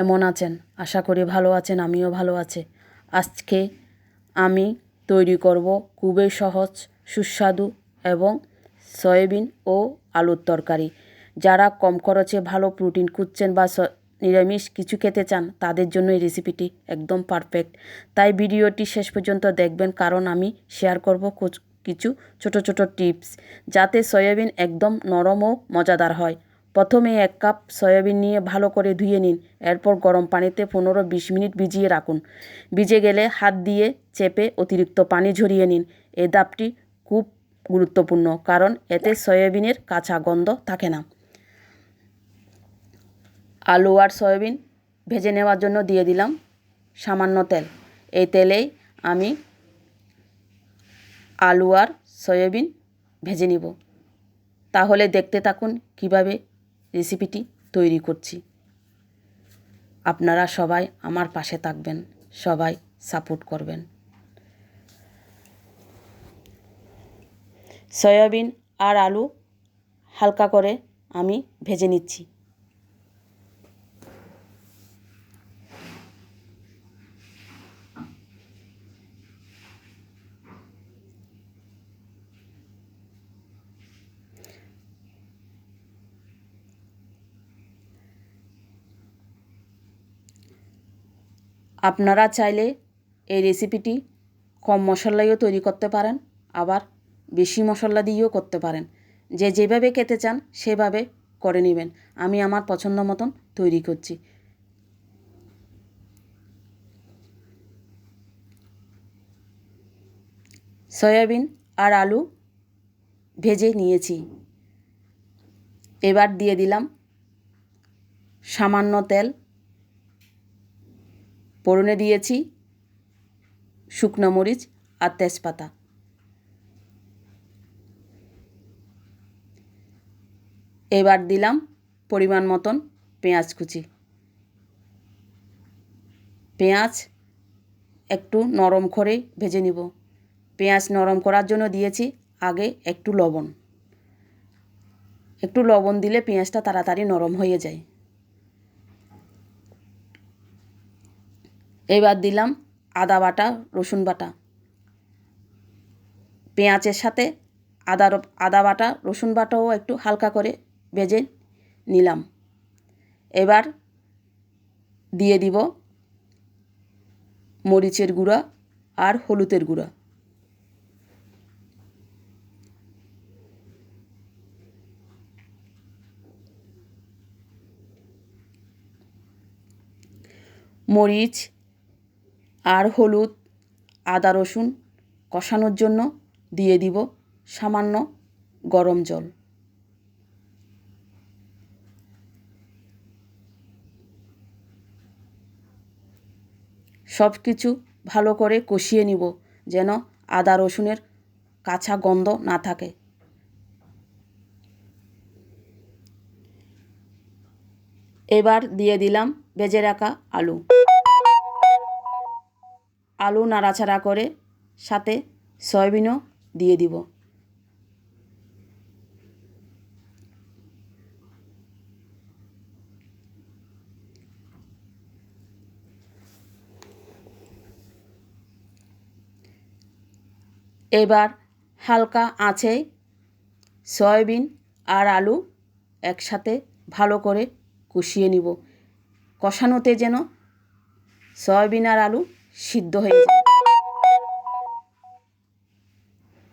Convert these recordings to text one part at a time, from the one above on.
কেমন আছেন? আশা করি ভালো আছেন, আমিও ভালো আছি। আজকে আমি তৈরি করব খুবই সহজ, সুস্বাদু এবং সয়াবিন ও আলুর তরকারি। যারা কম খরচে ভালো প্রোটিন খুঁজছেন বা নিরামিষ কিছু খেতে চান, তাদের জন্য এই রেসিপিটি একদম পারফেক্ট। তাই ভিডিওটি শেষ পর্যন্ত দেখবেন, কারণ আমি শেয়ার করব কিছু ছোট ছোট টিপস, যাতে সয়াবিন একদম নরম ও মজাদার হয়। প্রথমে এক কাপ সয়াবিন নিয়ে ভালো করে ধুয়ে নিন। এরপর গরম পানিতে পনেরো বিশ মিনিট ভিজিয়ে রাখুন। ভিজে গেলে হাত দিয়ে চেপে অতিরিক্ত পানি ঝরিয়ে নিন। এই ধাপটি খুব গুরুত্বপূর্ণ, কারণ এতে সয়াবিনের কাঁচা গন্ধ থাকে না। আলু আর সয়াবিন ভেজে নেওয়ার জন্য দিয়ে দিলাম সামান্য তেল। এই তেলেই আমি আলু আর সয়াবিন ভেজে নিব। তাহলে দেখতে থাকুন কীভাবে রেসিপিটি তৈরি করছি। আপনারা সবাই আমার পাশে থাকবেন, সবাই সাপোর্ট করবেন। সয়াবিন আর আলু হালকা করে আমি ভেজে নিচ্ছি। আপনারা চাইলে এই রেসিপিটি কম মশলায়ও তৈরি করতে পারেন, আবার বেশি মশলা দিয়েও করতে পারেন। যে যেভাবে খেতে চান, সেভাবে করে নেবেন। আমি আমার পছন্দ মতন তৈরি করছি। সয়াবিন আর আলু ভেজে নিয়েছি। এবার দিয়ে দিলাম সামান্য তেল ফোড়নে দিয়েছি, শুকনো মরিচ আর তেজপাতা। এবার দিলাম পরিমাণ মতন পেঁয়াজ কুচি। পেঁয়াজ একটু নরম করে ভেজে নিব। পেঁয়াজ নরম করার জন্য দিয়েছি আগে একটু লবণ। একটু লবণ দিলে পেঁয়াজটা তাড়াতাড়ি নরম হয়ে যায়। এবার দিলাম আদা বাটা, রসুন বাটা। পেঁয়াজের সাথে আদা আদা বাটা, রসুন বাটাও একটু হালকা করে ভেজে নিলাম। এবার দিয়ে দিব মরিচের গুঁড়া আর হলুদের গুঁড়া। মরিচ আর হলুদ, আদা রসুন কষানোর জন্য দিয়ে দিব সামান্য গরম জল। সব কিছু ভালো করে কষিয়ে নিব যেন আদা রসুনের কাঁচা গন্ধ না থাকে। এবার দিয়ে দিলাম বেজে রাখা আলু। আলু নাড়াচাড়া করে সাথে সয়াবিনও দিয়ে দিব। এবার হালকা আঁচে সয়াবিন আর আলু একসাথে ভালো করে কষিয়ে নিব। কষানোতে যেন সয়াবিন আর আলু সিদ্ধ হয়ে যায়।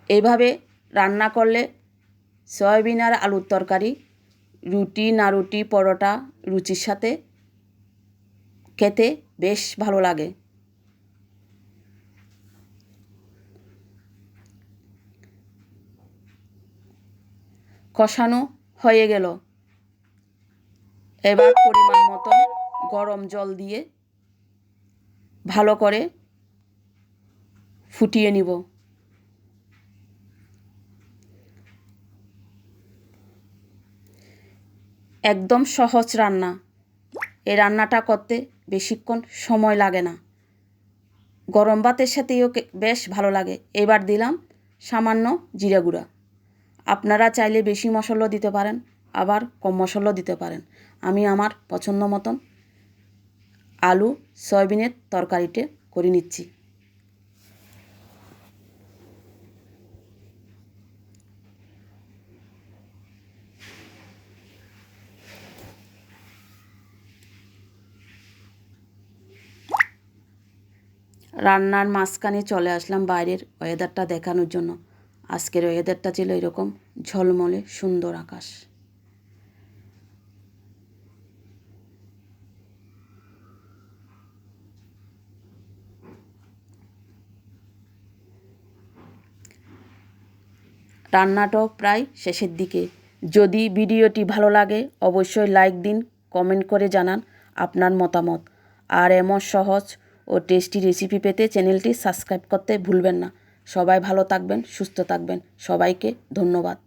এইভাবে রান্না করলে সয়াবিন আর আলুর তরকারি, রুটি, না রুটি, পরোটা, রুচির সাথে খেতে বেশ ভালো লাগে। কষানো হয়ে গেল। এবার পরিমাণ মতন গরম জল দিয়ে ভালো করে ফুটিয়ে নিব। একদম সহজ রান্না। এই রান্নাটা করতে বেশিক্ষণ সময় লাগে না। গরম ভাতের সাথেও বেশ ভালো লাগে। এবার দিলাম সামান্য জিরা গুঁড়া। আপনারা চাইলে বেশি মশলাও দিতে পারেন, আবার কম মশলাও দিতে পারেন। আমি আমার পছন্দ মতন আলু, সয়াবিনের তরকারিটা করে নিচ্ছি। রান্নার মাঝখানে চলে আসলাম বাইরের ওয়েদারটা দেখানোর জন্য। আজকের ওয়েদারটা ছিল এরকম ঝলমলে সুন্দর আকাশ। রান্নাটাও প্রায় শেষের দিকে। যদি ভিডিওটি ভালো লাগে, অবশ্যই লাইক দিন, কমেন্ট করে জানান আপনার মতামত। আর এমন সহজ ও টেস্টি রেসিপি পেতে চ্যানেলটি সাবস্ক্রাইব করতে ভুলবেন না। সবাই ভালো থাকবেন, সুস্থ থাকবেন। সবাইকে ধন্যবাদ।